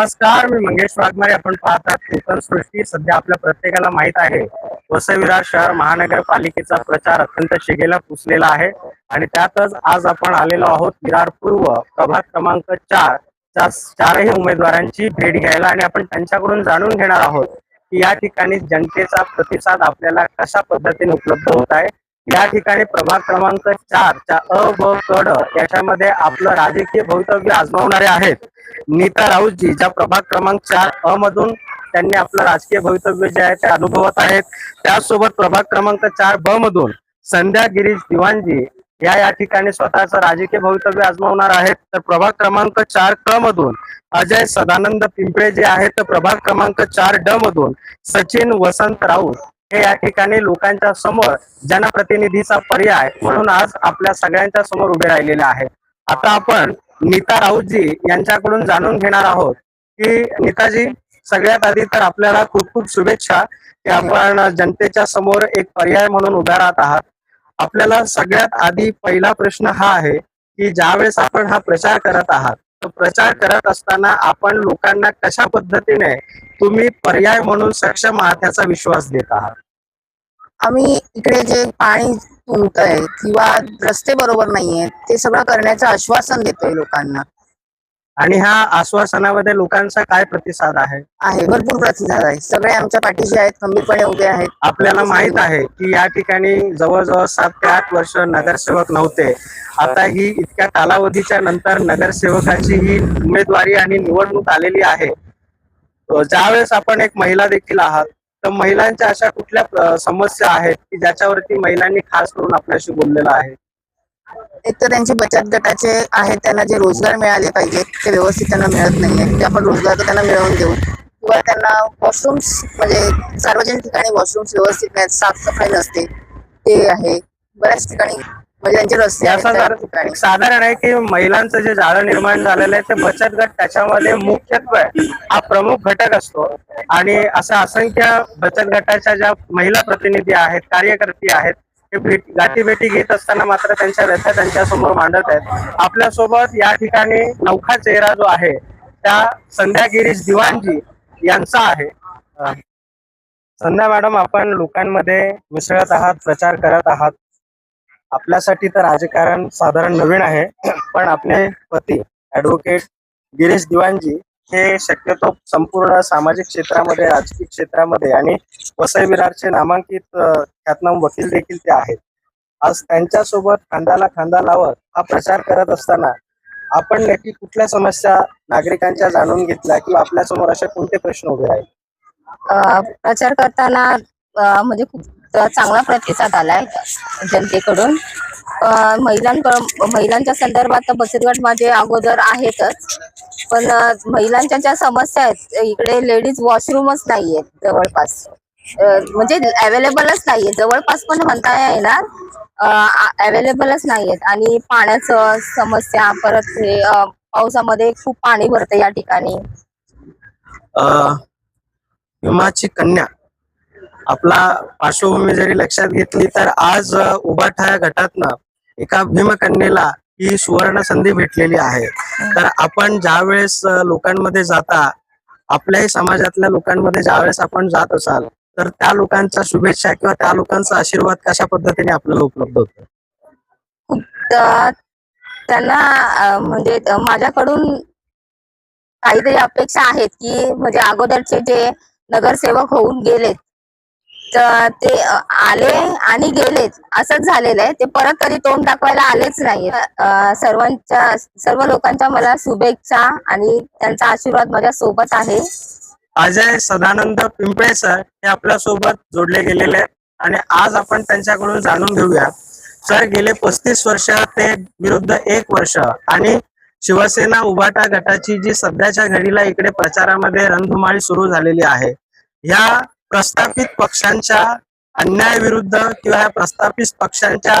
नमस्कार मी मंगेश वाघमारे. आपण पाहतात कोकण सृष्टी. सध्या आपल्या प्रत्येकाला माहीत आहे वसविरार शहर महानगरपालिकेचा प्रचार अत्यंत शिगेला पुसलेला आहे. आणि त्यातच आज आपण आलेलो आहोत विरार पूर्व प्रभाग क्रमांक चार. चारही उमेदवारांची भेट घ्यायला आणि आपण त्यांच्याकडून जाणून घेणार आहोत की या ठिकाणी जनतेचा प्रतिसाद आपल्याला कशा पद्धतीने उपलब्ध होत आहे. या ठिकाणी प्रभाग क्रमांक चार च्या अ ब कड ड याच्यामध्ये आपलं राजकीय भवितव्य आजमावणारे आहेत. नीता राऊतजी ज्या प्रभाग क्रमांक चार अ मधून त्यांनी आपलं राजकीय भवितव्य जे आहे ते अनुभवत आहेत. त्याचसोबत प्रभाग क्रमांक चार ब मधून संध्या गिरीश दिवाणजी या या ठिकाणी स्वतःचं राजकीय भवितव्य आजमावणार आहेत. तर प्रभाग क्रमांक चार क मधून अजय सदानंद पिंपळे जे आहेत तर प्रभाग क्रमांक चार ड मधून सचिन वसंत राऊत हे या ठिकाणी लोकांच्या समोर जनप्रतिनिधीचा पर्याय म्हणून आज आपल्या सगळ्यांच्या समोर उभे राहिलेले आहे आता आपण नीता राऊतजी यांच्याकडून जाणून घेणार आहोत की नीताजी सगळ्यात आधी तर आपल्याला खूप खूप शुभेच्छा की आपण जनतेच्या समोर एक पर्याय म्हणून उभ्या राहत आहात. आपल्याला सगळ्यात आधी पहिला प्रश्न हा आहे की ज्यावेळेस आपण हा प्रचार करत आहात प्रचार करत असताना आपण लोकांना कशा पद्धतीने तुम्ही पर्याय म्हणून सक्षम आहात याचा विश्वास देत आहात? आम्ही इकडे जे पाणी तुंबतंय किंवा रस्ते बरोबर नाहीये ते सगळं करण्याचं आश्वासन देतोय लोकांना. आणि ह्या आश्वासनामध्ये लोकांचा काय प्रतिसाद आहे? आहे भरपूर प्रतिसाद आहे. सगळे आमच्या पाठीशी आहेत खंबीरपणे उभे आहेत. आपल्याला माहीत आहे की या ठिकाणी जवळजवळ सात ते आठ वर्ष नगरसेवक नव्हते. आता ही इतक्या कालावधीच्या नंतर नगरसेवकाची ही उमेदवारी आणि निवडणूक आलेली आहे. ज्यावेळेस आपण एक महिला देखील आहात तर महिलांच्या अशा कुठल्या समस्या आहेत की ज्याच्यावरती महिलांनी खास करून आपल्याशी बोललेलं आहे? एक तर त्यांचे बचत गटाचे आहेत त्यांना जे रोजगार मिळाले पाहिजेत ते व्यवस्थित त्यांना मिळत नाहीये. ते आपण रोजगार त्यांना मिळवून देऊ. किंवा त्यांना वॉशरूम्स म्हणजे सार्वजनिक ठिकाणी वॉशरूम्स व्यवस्थित नाहीत साफसफाई नसते. ते आहे. बऱ्याच ठिकाणी म्हणजे त्यांचे रस्ते साधारण आहे की महिलांचं जे जाळं निर्माण झालेलं आहे ते बचत गट त्याच्यामध्ये मुख्यत्वे हा प्रमुख घटक असतो. आणि अशा असंख्य बचत गटाच्या ज्या महिला प्रतिनिधी आहेत कार्यकर्ती आहेत गाठीभेटी गाठी भेटी घेत असताना मात्र त्यांच्या व्यथा त्यांच्यासमोर मांडत आहेत. आपल्यासोबत या ठिकाणी नौखा चेहरा जो आहे त्या संध्या गिरीश दिवाणजी यांचा आहे. संध्या मॅडम आपण लोकांमध्ये मिसळत आहात प्रचार करत आहात. आपल्यासाठी तर राजकारण साधारण नवीन आहे पण आपले पती ऍडव्होकेट गिरीश दिवाणजी हे शक्यतो संपूर्ण सामाजिक क्षेत्रामध्ये राजकीय क्षेत्रामध्ये आणि वसई विरारचे नामांकित ख्यातनाम वकील देखील ते आहेत. आज त्यांच्यासोबत खांदाला खांदा लावत हा प्रचार करत असताना आपण नक्की कुठल्या समस्या नागरिकांच्या जाणून घेतल्या किंवा आपल्यासमोर असे कोणते प्रश्न उभे राहिले प्रचार करताना म्हणजे खूप चांगला प्रतिसाद आलाय जनतेकडून. अ, महिलांच्या संदर्भात तर बचत गट माझे अगोदर आहेतच. पण महिलांच्या ज्या समस्या आहेत इकडे लेडीज वॉशरूमच नाहीयेत जवळपास. म्हणजे अवेलेबलच नाहीये जवळपास पण म्हणता येणार अवेलेबलच नाहीयेत. आणि पाण्याचं समस्या परत हे पावसामध्ये खूप पाणी भरतं या ठिकाणी. माझी कन्या आपला पार्श्वभूमी जरी लक्षात घेतली तर आज अ, उभाठा या गटातनं एका भीमकन्येला ही सुवर्ण संधी भेटलेली आहे. तर आपण ज्यावेळेस वेळेस लोकांमध्ये जाता आपल्याही समाजातल्या लोकांमध्ये ज्यावेळेस आपण जात असाल तर त्या लोकांच्या शुभेच्छा किंवा त्या लोकांचा आशीर्वाद कशा पद्धतीने आपल्याला उपलब्ध होतो? त्यांना म्हणजे माझ्याकडून काहीतरी अपेक्षा आहेत की म्हणजे अगोदरचे जे नगरसेवक होऊन गेलेत ते आले आणि गेलेच. असंच झालेलं आहे. ते परत कधी तोंड दाखवायला आलेच नाही सर्वांच्या सर्व लोकांच्या मला शुभेच्छा आणि त्यांचा आशीर्वाद माझ्या सोबत आहे. अजय सदानंद पिंपळे सर हे आपल्यासोबत जोडले गेलेले आहेत. आणि आज आपण त्यांच्याकडून जाणून घेऊया. सर गेले पस्तीस वर्ष ते विरुद्ध एक वर्ष. आणि शिवसेना उभाटा गटाची जी सध्याच्या घडीला इकडे प्रचारामध्ये रणधुमाळी सुरू झालेली आहे. या प्रस्थापित पक्षांच्या अन्यायाविरुद्ध किंवा या प्रस्थापित पक्षांच्या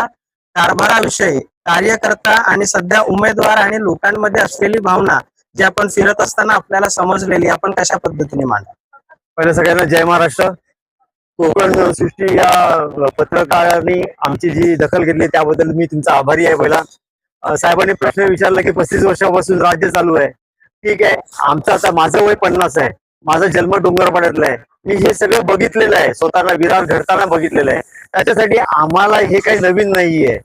कारभाराविषयी कार्यकर्ता आणि सध्या उमेदवार आणि लोकांमध्ये असलेली भावना जी आपण फिरत असताना आपल्याला समजलेली आपण कशा पद्धतीने मांडा पहिले सगळ्यांना जय महाराष्ट्र. कोकण सृष्टी या पत्रकारांनी आमची जी दखल घेतली त्याबद्दल मी तुमचा आभारी आहे पहिला. साहेबांनी प्रश्न विचारला की पस्तीस वर्षापासून राज्य चालू आहे. ठीक आहे आमचं आता माझं वय पन्नास आहे. माझा जन्म डोंगरपाड्यातला आहे. मी हे सगळं बघितलेलं आहे. स्वतःला विरार घडताना बघितलेलं आहे. त्याच्यासाठी आम्हाला हे काही नवीन नाहीये.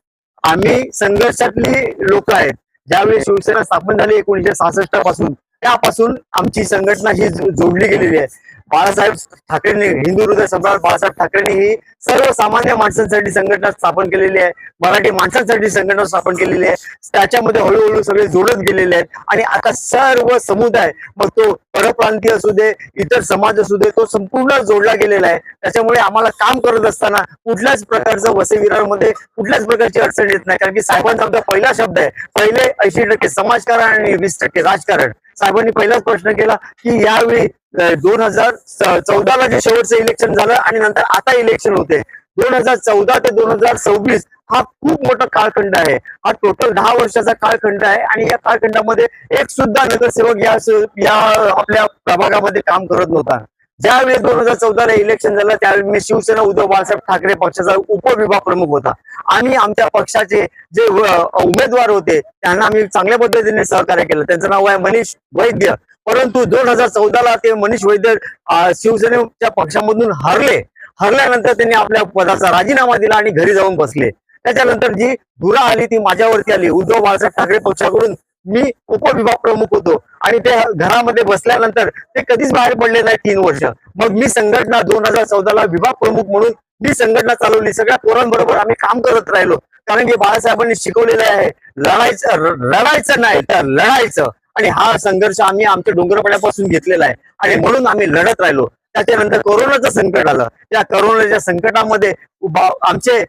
आम्ही संघर्षातली लोक आहेत. ज्यावेळी शिवसेना स्थापन झाली एकोणीशे सहासष्टपासून त्यापासून आमची संघटना ही जोडली गेलेली आहे. बाळासाहेब ठाकरेंनी हिंदू हृदय सम्राट बाळासाहेब ठाकरेंनी ही सर्वसामान्य माणसांसाठी संघटना स्थापन केलेली आहे. मराठी माणसांसाठी संघटना स्थापन केलेली आहे. त्याच्यामध्ये हळूहळू सगळे जोडत गेलेले आहेत. आणि आता सर्व समुदाय मग तो परप्रांतीय असू दे इतर समाज असू दे तो संपूर्ण जोडला गेलेला आहे. त्याच्यामुळे आम्हाला काम करत असताना कुठल्याच प्रकारचं वसविरामध्ये कुठल्याच प्रकारची अडचण येत नाही. कारण की साहेबांचा आमचा पहिला शब्द आहे. पहिले ऐंशी टक्के समाजकारण आणि वीस टक्के राजकारण. साहेबांनी पहिलाच प्रश्न केला की यावेळी दोन हजार चौदाला जे शेवटचं इलेक्शन झालं आणि नंतर आता इलेक्शन होते. दोन हजार चौदा ते दोन हजार सव्वीस हा खूप मोठा कालखंड आहे. हा टोटल दहा वर्षाचा कालखंड आहे आणि या कालखंडामध्ये एक सुद्धा नगरसेवक या या आपल्या प्रभागामध्ये काम करत नव्हता. ज्यावेळी दोन हजार चौदाला इलेक्शन झालं त्यावेळी मी शिवसेना उद्धव बाळासाहेब ठाकरे पक्षाचा उपविभाग प्रमुख होता. आणि आमच्या पक्षाचे जे उमेदवार होते त्यांना आम्ही चांगल्या पद्धतीने सहकार्य केलं. त्यांचं नाव आहे मनीष वैद्य. परंतु दोन हजार चौदाला ते मनीष वैद्य शिवसेनेच्या पक्षामधून हरले. हरल्यानंतर त्यांनी आपल्या पदाचा राजीनामा दिला आणि घरी जाऊन बसले. त्याच्यानंतर जी धुरा आली ती माझ्यावरती आली. उद्धव बाळासाहेब ठाकरे पक्षाकडून मी उपविभाग प्रमुख होतो. आणि ते घरामध्ये बसल्यानंतर ते कधीच बाहेर पडले नाही तीन वर्ष. मग मी संघटना दोन हजार चौदाला विभाग प्रमुख म्हणून मी संघटना चालवली. सगळ्या पोरांबरोबर आम्ही काम करत राहिलो. कारण की बाळासाहेबांनी शिकवलेलं आहे लढायचं लढायचं नाही तर लढायचं. आणि हा संघर्ष आम्ही आमच्या डोंगरपड्यापासून घेतलेला आहे. आणि म्हणून आम्ही लढत राहिलो. त्याच्यानंतर कोरोनाचं संकट आलं. त्या कोरोनाच्या संकटामध्ये आमचे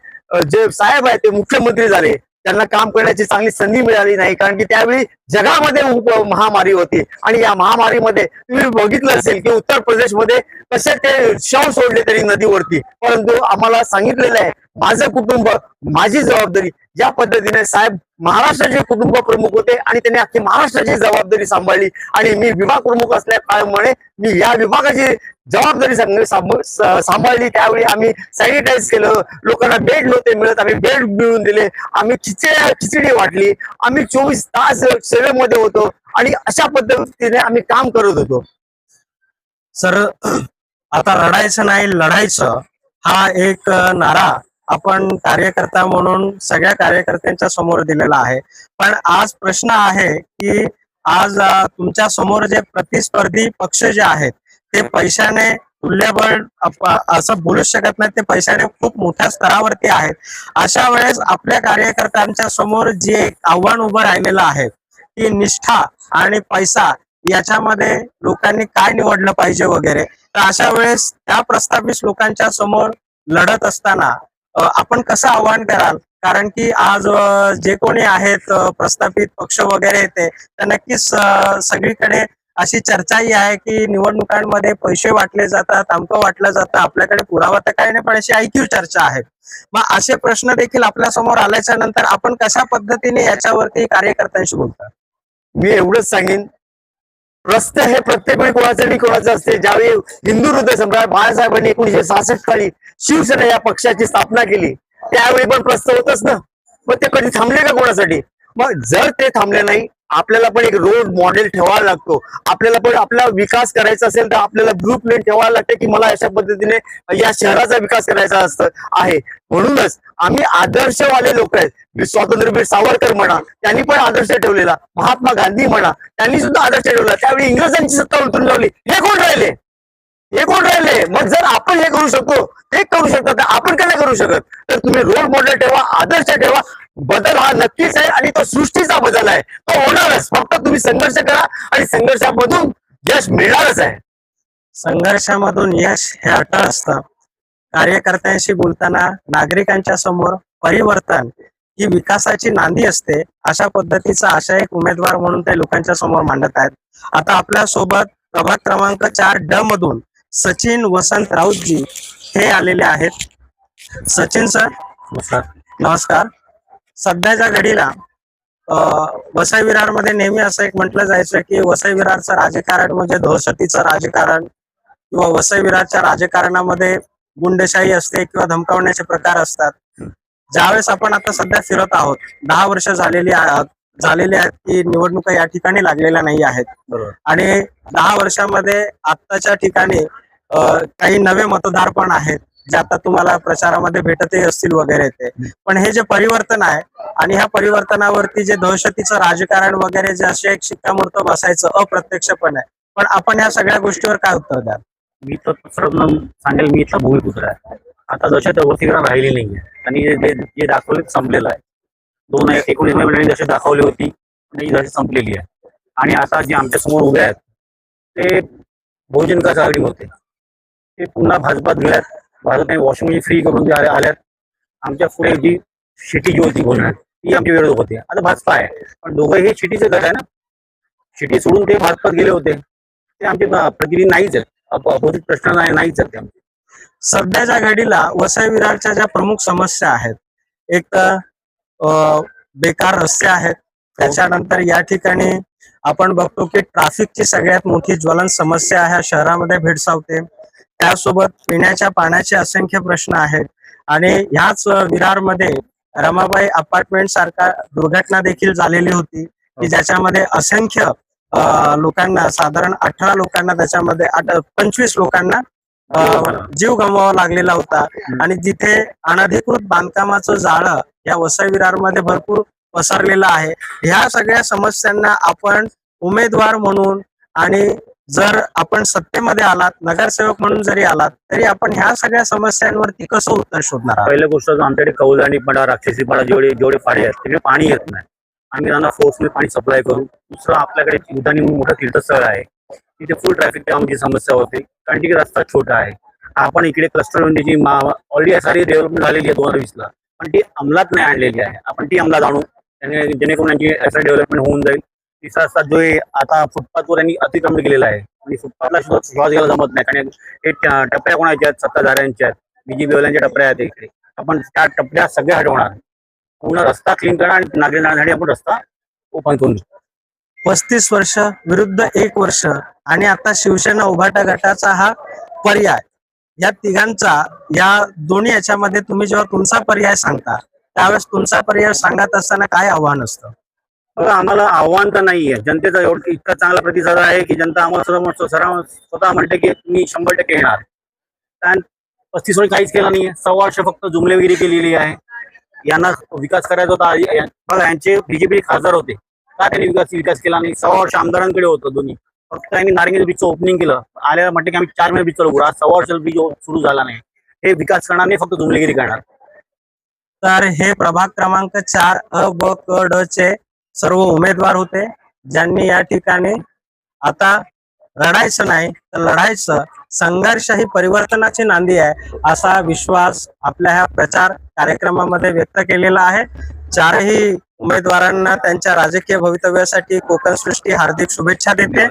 जे साहेब आहेत ते मुख्यमंत्री झाले. त्यांना काम करण्याची चांगली संधी मिळाली नाही कारण की त्यावेळी जगामध्ये महामारी होती. आणि या महामारीमध्ये तुम्ही बघितलं असेल की उत्तर प्रदेशमध्ये कसे ते शव सोडले तरी नदीवरती. परंतु आम्हाला सांगितलेलं आहे माझं कुटुंब माझी जबाबदारी ज्या पद्धतीने साहेब महाराष्ट्राचे कुटुंब प्रमुख होते आणि त्यांनी अख्खी महाराष्ट्राची जबाबदारी सांभाळली. आणि मी विभाग प्रमुख असल्या काळामुळे मी या विभागाची जबाबदारी सांभाळली. त्यावेळी आम्ही सॅनिटाईज केलं. लोकांना बेड नव्हते मिळत. आम्ही बेड मिळवून दिले. आम्ही खिचडी खिचडी वाटली. आम्ही चोवीस तास सेवेमध्ये होतो आणि अशा पद्धतीने आम्ही काम करत होतो. सर आता रडायचं नाही लढायचं हा एक नारा. आपण कार्यकर्ता म्हणून सगळ्या कार्यकर्त्यांच्या समोर दिलेला आहे. पण आज प्रश्न आहे की आज तुमच्यासमोर जे प्रतिस्पर्धी पक्ष जे आहेत ते पैशाने तुल्यबळ असं बोलू शकत नाही ते पैशाने खूप मोठ्या स्तरावरती आहेत. अशा वेळेस आपल्या कार्यकर्त्यांच्या समोर जे एक आव्हान उभं राहिलेलं आहे की निष्ठा आणि पैसा याच्यामध्ये लोकांनी काय निवडलं पाहिजे वगैरे तर अशा वेळेस त्या प्रस्थापित लोकांच्या समोर लढत असताना आपण कसं आव्हान कराल? कारण की आज जे कोणी आहेत प्रस्थापित पक्ष वगैरे ते तर नक्कीच सगळीकडे अशी चर्चाही आहे की निवडणुकांमध्ये पैसे वाटले जातात अमकं वाटलं जातं आपल्याकडे पुरावा तर काही नाही पण अशी ऐक्यू चर्चा आहे. मग असे प्रश्न देखील आपल्यासमोर आल्याच्यानंतर आपण कशा पद्धतीने याच्यावरती कार्यकर्त्यांशी बोलतात मी एवढंच सांगेन रस्ते हे प्रत्येक वेळी कोणाचं कोणाचं असते. ज्यावेळी हिंदू हृदय सम्राट बाळासाहेबांनी एकोणीशे सहासष्ट साली शिवसेना या पक्षाची स्थापना केली. त्यावेळी पण प्रश्न होतच ना. मग ते कधी थांबले का कोणासाठी? मग जर ते थांबले नाही आपल्याला पण एक रोल मॉडेल ठेवावा लागतो. आपल्याला पण आपला विकास करायचा असेल तर आपल्याला ग्रुप प्रिंट ठेवायला लागते की मला अशा पद्धतीने या शहराचा विकास करायचा असतं आहे. म्हणूनच आम्ही आदर्शवाले लोक आहेत. स्वातंत्र्यवीर सावरकर म्हणा त्यांनी पण आदर्श ठेवलेला. महात्मा गांधी म्हणा त्यांनी सुद्धा आदर्श ठेवला. त्यावेळी इंग्रजांची सत्ता उलटून लावली. हे कोण राहिले? हे कोण राहिले? मग जर आपण हे करू शकतो ते करू शकतो तर आपण काय नाही करू शकत? तर तुम्ही रोल मॉडेल ठेवा आदर्श ठेवा बदल हा नक्कीच आहे आणि तो सृष्टीचा बदल आहे. तो होणारच. फक्त तुम्ही संघर्ष करा आणि संघर्षामधून यश मिळणारच आहे. संघर्षामधून यश हे अटळ असतं. कार्यकर्त्यांशी बोलताना नागरिकांच्या समोर परिवर्तन ही विकासाची नांदी असते. अशा पद्धतीचा आशा एक उमेदवार म्हणून ते लोकांच्या समोर मांडत आहेत. आता आपल्यासोबत प्रभाग क्रमांक चार ड मधून सचिन वसंत राऊतजी हे आलेले आहेत. सचिन सर नमस्कार. नमस्कार. सध्याच्या घडीला वसई विरारमध्ये नेहमी असं एक म्हटलं जायचं की वसई विरारचं राजकारण म्हणजे दहशतीचं राजकारण किंवा वसई विरारच्या राजकारणामध्ये गुंडशाही असते किंवा धमकावण्याचे प्रकार असतात. ज्यावेळेस आपण आता सध्या फिरत आहोत दहा वर्ष झालेली झालेली आहेत की निवडणुका या ठिकाणी लागलेल्या नाही आहेत. आणि दहा वर्षामध्ये आत्ताच्या ठिकाणी काही नवे मतदार पण आहेत. जे आता तुम्हाला प्रचारामध्ये भेटतही असतील वगैरे ते. पण हे जे परिवर्तन आहे आणि ह्या परिवर्तनावरती जे दहशतीचं राजकारण वगैरे जे असे एक शिक्कामोर्तब असायचं अप्रत्यक्षपणे पण आपण ह्या सगळ्या गोष्टीवर काय उत्तर द्याल? मी तर सांगेल मी इथला भूमिपुत्र आहे. आता दहशत वरतीकडे राहिली नाहीये. आणि जे दाखवले संपलेलं आहे. दोन एकोणीसमध्ये जशी दाखवली होती ही जशी संपलेली आहे. आणि आता जे आमच्यासमोर उभे आहेत ते बहुजन विकास आघाडी होते. ते पुन्हा भाजपात गेल्यात. भाजपने वॉशिंग फ्री करून ते आले- आल्यात. आमच्या पुढे जी शिटी जी होती बोलण्यात ती आमची विरोध होती. आता भाजपा आहे पण दोघं हे शिटीचे गट आहे ना. शिटी सोडून ते भाजपात गेले होते. ते आमचे प्रतिनिधी नाहीच आहेत. अप- अपोजिट प्रश्न नाहीच आहेत ते आमचे. सध्याच्या घडीला वसई विरारच्या ज्या प्रमुख समस्या आहेत एक तर अ, बेकार रस्ते आहेत. त्याच्यानंतर या ठिकाणी आपण बघतो की ट्रॅफिकची सगळ्यात मोठी ज्वलन समस्या ह्या शहरामध्ये भेडसावते. त्यासोबत पिण्याच्या पाण्याचे असंख्य प्रश्न आहेत. आणि ह्याच विरारमध्ये रमाबाई अपार्टमेंट सारखा दुर्घटना देखील झालेली होती की ज्याच्यामध्ये असंख्य लोकांना साधारण अठरा लोकांना त्याच्यामध्ये आठ- पंचवीस लोकांना जीव गमवावा लागलेला होता. आणि जिथे अनधिकृत बांधकामाचं जाळं या वसई विरारमध्ये भरपूर पसरलेलं आहे. ह्या सगळ्या समस्यांना आपण उमेदवार म्हणून आणि जर आपण सत्तेमध्ये आलात नगरसेवक म्हणून जरी आलात तरी आपण ह्या सगळ्या समस्यांवरती कसं उत्तर शोधणार पहिल्या गोष्ट आमच्याकडे कौलानी पाडा राक्षसी पाडा जेवढे जेवढे पाडे आहेत तिकडे पाणी येत नाही. आम्ही त्यांना फोर्सने पाणी सप्लाय करू. दुसरं आपल्याकडे उदानी मोठं तीर्थस्थळ आहे. तिथे फुल ट्रॅफिक आमची समस्या होते. कारण की रस्ता छोटा आहे. आपण इकडे क्लस्टर म्हणजे ऑलरेडी सारी डेव्हलपमेंट झालेली आहे दोन हजार वीसला. पण ती अंमलात नाही आणलेली आहे. आपण ती अंमलात आणू. जेणेकरून यांची असं डेव्हलपमेंट होऊन जाईल. तिसरा रस्ता जो आहे आता फुटपाथवर यांनी अतिक्रमण केलेला आहे. आणि फुटपाथला सुद्धा श्वास घ्यायला जमत नाही. कारण हे टप्प्या कोणाच्या आहेत? सत्ताधाऱ्यांच्या आहेत. बीजेपीवाल्यांच्या टप्प्या आहेत इकडे. आपण त्या टप्प्या सगळ्या हटवणार. पूर्ण रस्ता क्लीन करणार आणि नागरिक जाण्यासाठी आपण रस्ता ओपन करून पस्तीस वर्ष विरुद्ध एक वर्ष आणि आता शिवसेना उभाटा गटाचा हा पर्याय. या तिघांचा या दोन्ही याच्यामध्ये तुम्ही जेव्हा तुमचा पर्याय सांगता त्यावेळेस तुमचा पर्याय सांगत असताना काय आव्हान असतं? बघा आम्हाला आव्हान तर नाहीये. जनतेचा एवढं इतका चांगला प्रतिसाद आहे की जनता आम्हाला सर्व म्हणतो- स्वतः म्हणते की तुम्ही शंभर टक्के येणार. कारण पस्तीस वर्ष काहीच केलं नाहीये. सव्वा वर्ष फक्त जुमलेगिरी केलेली आहे. यांना विकास करायचा होता. बघा यांचे बीजेपी खासदार होते. का त्यांनी विकास विकास केला नाही? सव्वा वर्ष आमदारांकडे होतं दोन्ही. फक्त त्यांनी नारंगी ब्रिजचं ओपनिंग केलं. आल्याला म्हटलं की आम्ही चार महिने ब्रिज चालू आज सव्वा वर्ष ब्रिज सुरू झाला नाही. हे विकास करणार नाही फक्त जुमलेगिरी करणार. तर हे प्रभाग क्रमांक चार अ ब क ड चे सर्व उमेदवार होते ज्यांनी या ठिकाणी आता लढायचं नाही तर लढायचं संघर्ष ही परिवर्तनाची नांदी आहे असा विश्वास आपल्या ह्या प्रचार कार्यक्रमामध्ये व्यक्त केलेला आहे. चारही उमेदवारांना त्यांच्या राजकीय भवितव्यासाठी कोकण सृष्टी हार्दिक शुभेच्छा देते.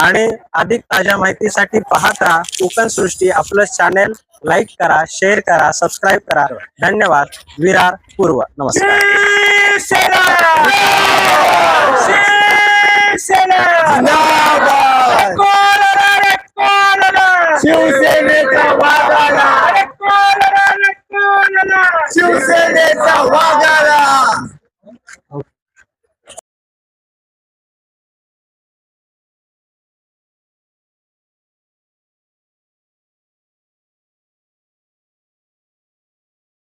आणि अधिक ताज्या माहितीसाठी पाहत राहा कोकण सृष्टी आपलं चॅनेल लाईक करा शेअर करा सबस्क्राईब करा. धन्यवाद. विरार पूर्व. नमस्कार.